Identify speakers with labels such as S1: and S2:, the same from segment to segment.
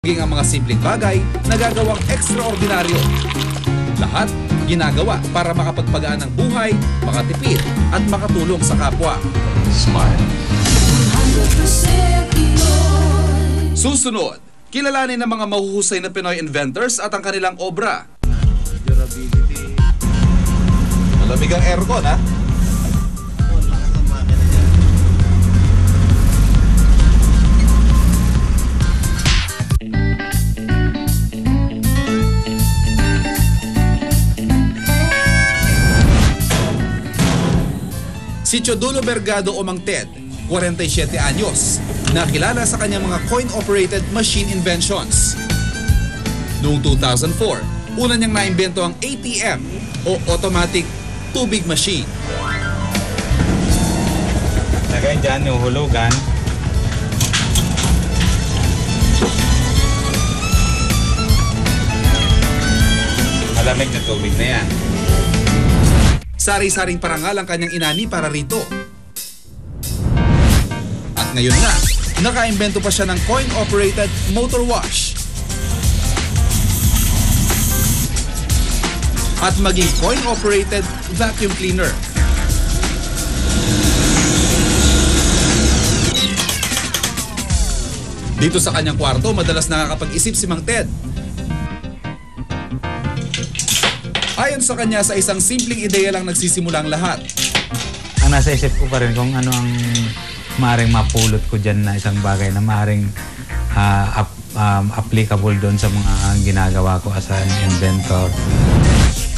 S1: Maging ang mga simpleng bagay nagagawang ekstraordinaryo. Lahat ginagawa para makapagpagaan ng buhay, makatipid at makatulong sa kapwa.
S2: Smart.
S3: 100% Pinoy
S1: Susunod, kilalanin ng mga mahuhusay na Pinoy inventors at ang kanilang obra.
S2: Durability.
S1: Malamig ang aircon ha? Si Chodulo Bergado o Mang Ted, 47 anyos, nakilala sa kanyang mga coin-operated machine inventions. Noong 2004, una niyang naimbento ang ATM o Automatic Tubig Machine.
S4: Lagay dyan yung hulugan. Malamig na tubig na yan.
S1: Sari-saring parangal ang kanyang inani para rito. At ngayon na, nakaimbento pa siya ng coin-operated motor wash. At maging coin-operated vacuum cleaner. Dito sa kanyang kwarto, madalas nakakapag-isip si Mang Ted. Ayon sa kanya, sa isang simpleng ideya lang nagsisimula ang lahat.
S4: Ang nasa isip ko pa rin kung ano ang maaring mapulot ko dyan na isang bagay na maaring ah, ap- um, applicable doon sa mga ginagawa ko as an inventor.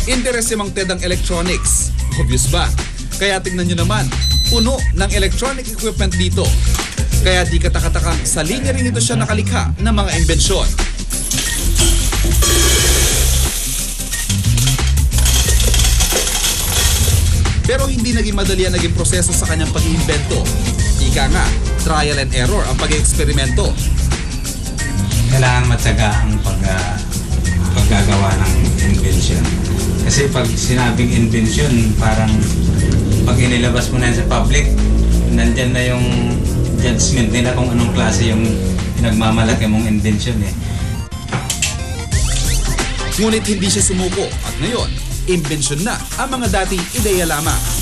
S1: Interes si Mang Ted ang electronics. Obvious ba? Kaya tingnan nyo naman, puno ng electronic equipment dito. Kaya di katakatakang sa linya rin ito siya nakalikha ng mga imbensyon. Hindi naging madali ang naging proseso sa kanyang pag-iimbento. Ika nga, trial and error ang pag-eksperimento.
S4: Kailangan matyaga ang pag, ah, paggagawa ng invention. Kasi pag sinabing invention, parang pag inilabas mo na yan sa public, nandyan na yung judgment nila kung anong klase yung pinagmamalaki mong invention eh.
S1: Ngunit hindi siya sumuko at ngayon, imbensyon na ang mga dating ideya lamang.